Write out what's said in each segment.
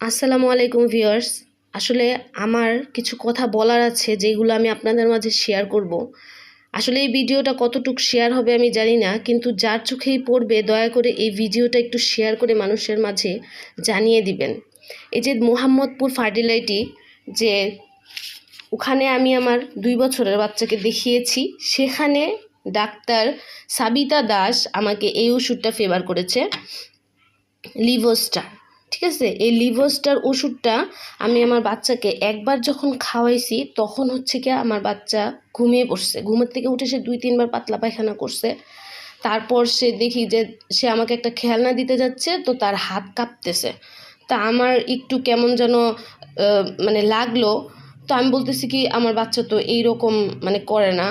আসসালামু আলাইকুম ভিউয়ার্স। আসলে আমার কিছু কথা বলার আছে যেগুলো আমি আপনাদের মাঝে শেয়ার করব। আসলে এই ভিডিওটা কতটুক শেয়ার হবে আমি জানি না, কিন্তু যার চোখেই পড়বে দয়া করে এই ভিডিওটা একটু শেয়ার করে মানুষের মাঝে জানিয়ে দিবেন। এই যে মোহাম্মদপুর ফার্টিলাইটি যে ওখানে আমি আমার দুই বছরের বাচ্চাকে দেখিয়েছি, সেখানে ডাক্তার সাবিতা দাস আমাকে এই ওষুধটা ফেভার করেছে লিভোস্টার ঠিক আছে? এই লিভোস্টার ওষুধটা আমি আমার বাচ্চাকে একবার যখন খাওয়াইছি, তখন হচ্ছে কি আমার বাচ্চা ঘুমিয়ে পড়ছে। ঘুমের থেকে উঠে সে দুই, তিনবার পাতলা পায়খানা করছে। তারপর সে দেখি যে সে আমাকে একটা খেলনা দিতে যাচ্ছে, তো তার হাত কাঁপতেছে। তা আমার একটু কেমন যেন মানে লাগল। তো আমি বলতেছি কি, আমার বাচ্চা তো এইরকম মানে করে না।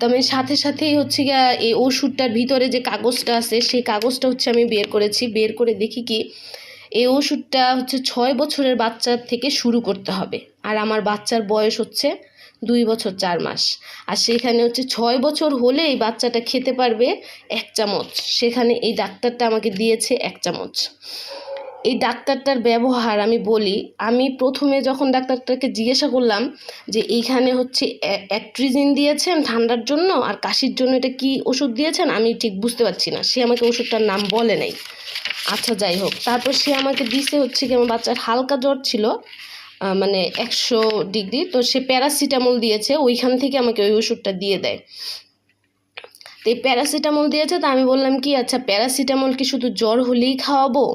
তো আমি সাথে সাথেই হচ্ছে গিয়া এই ওষুধটার ভিতরে যে কাগজটা আছে, সেই কাগজটা হচ্ছে আমি বের করেছি। বের করে দেখি কি, এই ওষুধটা হচ্ছে ছয় বছরের বাচ্চার থেকে শুরু করতে হবে। আর আমার বাচ্চার বয়স হচ্ছে দুই বছর চার মাস। আর সেখানে হচ্ছে ছয় বছর হলে এই বাচ্চাটা খেতে পারবে এক চামচ। সেখানে এই ডাক্তারটা আমাকে দিয়েছে এক চামচ। এই ডাক্তারটার ব্যবহার আমি বলি, আমি প্রথমে যখন ডাক্তারটাকে জিজ্ঞাসা করলাম যে এইখানে হচ্ছে অ্যাক্ট্রিজিন দিয়েছেন ঠান্ডার জন্য আর কাশির জন্য এটা কি ওষুধ দিয়েছেন, আমি ঠিক বুঝতে পারছি না। সে আমাকে ওষুধটার নাম বলে নাই। আচ্ছা যাই হোক। তারপর সে আমাকে দিছে হচ্ছে কি আমার বাচ্চার হালকা জ্বর ছিল মানে একশো ডিগ্রি, তো সে প্যারাসিটামল দিয়েছে, ওইখান থেকে আমাকে ওই ওষুধটা দিয়ে দেয়। তো এই প্যারাসিটামল দিয়েছে, তো আমি বললাম কি আচ্ছা প্যারাসিটামল কি শুধু জ্বর হলেই খাওয়াবো?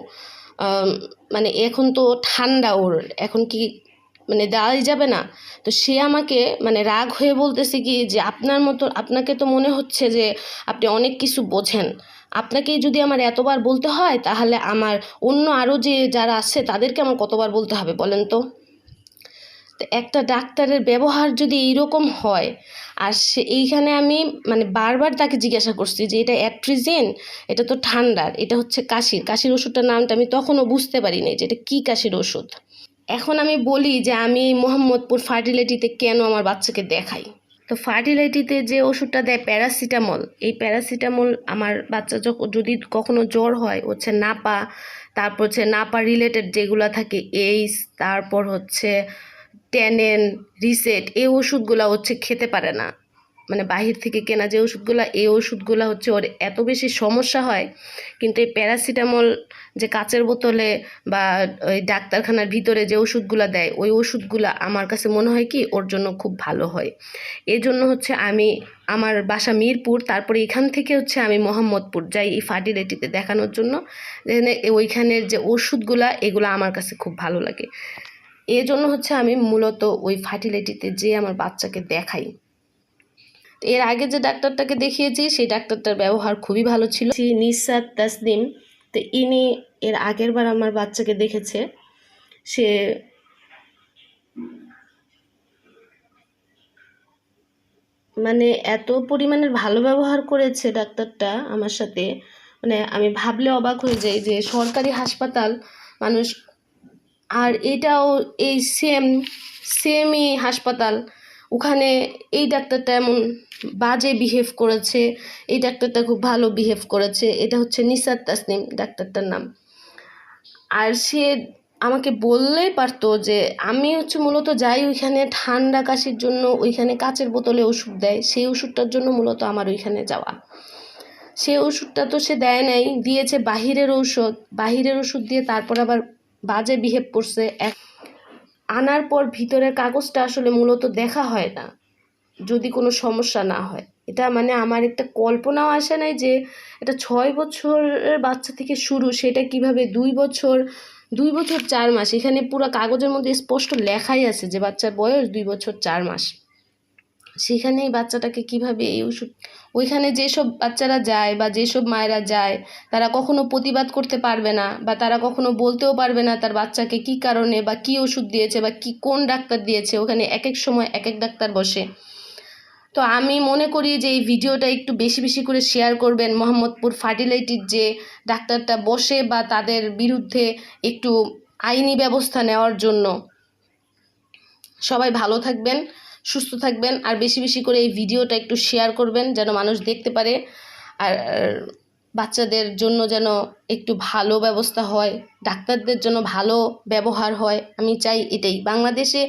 মানে এখন তো ঠান্ডা ওর, এখন কি মানে দেওয়াই যাবে না? তো সে আমাকে মানে রাগ হয়ে বলতেছে কি যে আপনার মতো, আপনাকে তো মনে হচ্ছে যে আপনি অনেক কিছু বোঝেন। আপনাকেই যদি আমার এতবার বলতে হয় তাহলে আমার অন্য আরও যে যারা আছে তাদেরকে আমার কতবার বলতে হবে বলেন তো? তো একটা ডাক্তারের ব্যবহার যদি এইরকম হয়, আর সে এইখানে আমি মানে বারবার তাকে জিজ্ঞাসা করছি যে এটা অ্যাট্রিজিন, এটা তো ঠান্ডার, এটা হচ্ছে কাশির কাশির ওষুধটার নামটা আমি তখনও বুঝতে পারিনি যে এটা কী কাশির ওষুধ। এখন আমি বলি যে আমি মোহাম্মদপুর ফার্টিলিটিতে কেন আমার বাচ্চাকে দেখাই? তো ফার্টিলিটিতে যে ওষুধটা দেয় প্যারাসিটামল, এই প্যারাসিটামল আমার বাচ্চা যখন যদি কখনো জ্বর হয়, হচ্ছে নাপা, তারপর হচ্ছে নাপা রিলেটেড যেগুলো থাকে এইস তারপর হচ্ছে ট্যানেন রিসেট, এই ওষুধগুলো হচ্ছে খেতে পারে না। মানে বাহির থেকে কেনা যে ওষুধগুলো, এই ওষুধগুলো হচ্ছে ওর এত বেশি সমস্যা হয়। কিন্তু এই প্যারাসিটামল যে কাচের বোতলে বা ওই ডাক্তারখানার ভিতরে যে ওষুধগুলো দেয়, ওই ওষুধগুলো আমার কাছে মনে হয় কি ওর জন্য খুব ভালো হয়। এই জন্য হচ্ছে আমি আমার বাসা মিরপুর, তারপরে এখান থেকে হচ্ছে আমি মোহাম্মদপুর যাই এই ফার্টিলিটিতে দেখানোর জন্য। যেখানে ওইখানের যে ওষুধগুলা, এগুলো আমার কাছে খুব ভালো লাগে। জন্য হচ্ছে আমি মূলত ওই ফার্টিলিটিতে যে আমার বাচ্চাকে দেখাই। এর আগে যে ডাক্তারটাকে দেখিয়েছি, সেই ডাক্তারটার ব্যবহার খুবই ভালো ছিল। নিসাদ তাসনিম। তো ইনি এর আগের বার আমার বাচ্চাকে দেখেছে। সে মানে এত পরিমাণের ভালো ব্যবহার করেছে ডাক্তারটা আমার সাথে। মানে আমি ভাবলে অবাক হয়ে যাই যে সরকারি হাসপাতাল মানুষ আর এটাও এই সেম সেমই হাসপাতাল। ওখানে এই ডাক্তারটা এমন বাজে বিহেভ করেছে, এই ডাক্তারটা খুব ভালো বিহেভ করেছে, এটা হচ্ছে নিসার তাসনিম ডাক্তারটার নাম। আর সে আমাকে বললেই পারতো যে, আমি হচ্ছে মূলত যাই ওইখানে ঠান্ডা কাশির জন্য ওইখানে কাচের বোতলে ওষুধ দেয়, সেই ওষুধটার জন্য মূলত আমার ওইখানে যাওয়া। সেই ওষুধটা তো সে দেয় নাই, দিয়েছে বাহিরের ঔষধ, বাহিরের ওষুধ দিয়ে তারপর আবার বাজে বিহেভ করছে, এক আনার পর ভিতরের কাগজটা আসলে মূলত দেখা হয় না, যদি কোনো সমস্যা না হয়। এটা মানে আমার একটা কল্পনাও আসে নাই যে এটা ছয় বছরের বাচ্চা থেকে শুরু, সেটা কীভাবে দুই বছর দুই বছর চার মাস, এখানে পুরো কাগজের মধ্যে স্পষ্ট লেখাই আছে যে বাচ্চার বয়স দুই বছর চার মাস। সেখানে এই বাচ্চাটাকে কীভাবে এই ওষুধ, ওইখানে যেসব বাচ্চারা যায় বা যেসব মায়েরা যায়, তারা কখনো প্রতিবাদ করতে পারবে না বা তারা কখনো বলতেও পারবে না তার বাচ্চাকে কি কারণে বা কি ওষুধ দিয়েছে বা কি, কোন ডাক্তার দিয়েছে, ওখানে এক এক সময় এক এক ডাক্তার বসে। তো আমি মনে করি যে এই ভিডিওটা একটু বেশি বেশি করে শেয়ার করবেন মোহাম্মদপুর ফার্টিলাইটির যে ডাক্তারটা বসে বা তাদের বিরুদ্ধে একটু আইনি ব্যবস্থা নেওয়ার জন্য। সবাই ভালো থাকবেন। সুস্থ থাকবেন আর বেশি বেশি করে এই ভিডিওটা একটু শেয়ার করবেন যেন মানুষ দেখতে পারে। আর বাচ্চাদের জন্য যেন একটু ভালো ব্যবস্থা হয়, ডাক্তারদের জন্য ভালো ব্যবহার হয়, আমি চাই এটাই। বাংলাদেশে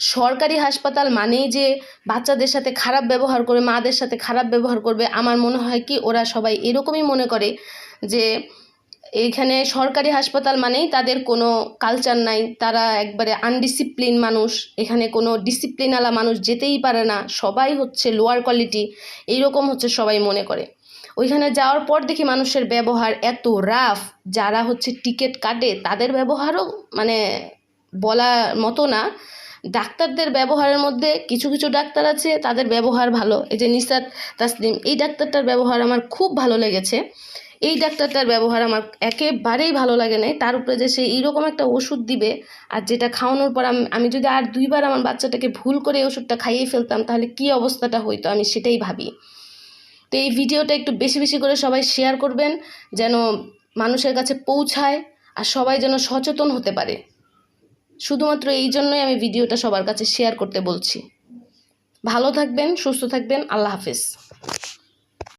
সরকারি হাসপাতাল মানেই যে বাচ্চাদের সাথে খারাপ ব্যবহার করে, মাদের সাথে খারাপ ব্যবহার করবে, আমার মনে হয় কি ওরা সবাই এরকমই মনে করে যে এইখানে সরকারি হাসপাতাল মানেই তাদের কোনো কালচার নাই। তারা একবারে আনডিসিপ্লিন মানুষ। এখানে কোনো ডিসিপ্লিনওয়ালা মানুষ যেতেই পারে না। সবাই হচ্ছে লোয়ার কোয়ালিটি এইরকম হচ্ছে সবাই মনে করে। ওইখানে যাওয়ার পর দেখি মানুষের ব্যবহার এত রাফ যারা হচ্ছে টিকিট কাটে, তাদের ব্যবহারও মানে বলার মতো না। ডাক্তারদের ব্যবহারের মধ্যে কিছু কিছু ডাক্তার আছে, তাদের ব্যবহার ভালো। এই যে নিসাদ তাসলিম, এই ডাক্তারটার ব্যবহার আমার খুব ভালো লেগেছে। এই ডাক্তারটার ব্যবহার আমার একেবারেই ভালো লাগে নাই। তার উপরে যে সে এইরকম একটা ওষুধ দিবে আর যেটা খাওয়ানোর পর আমি যদি আর দুইবার আমার বাচ্চাটাকে ভুল করে ওষুধটা খাইয়ে ফেলতাম, তাহলে কি অবস্থাটা হইতো? আমি সেটাই ভাবি। তো এই ভিডিওটা একটু বেশি বেশি করে সবাই শেয়ার করবেন, যেন মানুষের কাছে পৌঁছায় আর সবাই যেন সচেতন হতে পারে। শুধুমাত্র এই জন্যই আমি ভিডিওটা সবার কাছে শেয়ার করতে বলছি। ভালো থাকবেন, সুস্থ থাকবেন, আল্লাহ হাফেজ।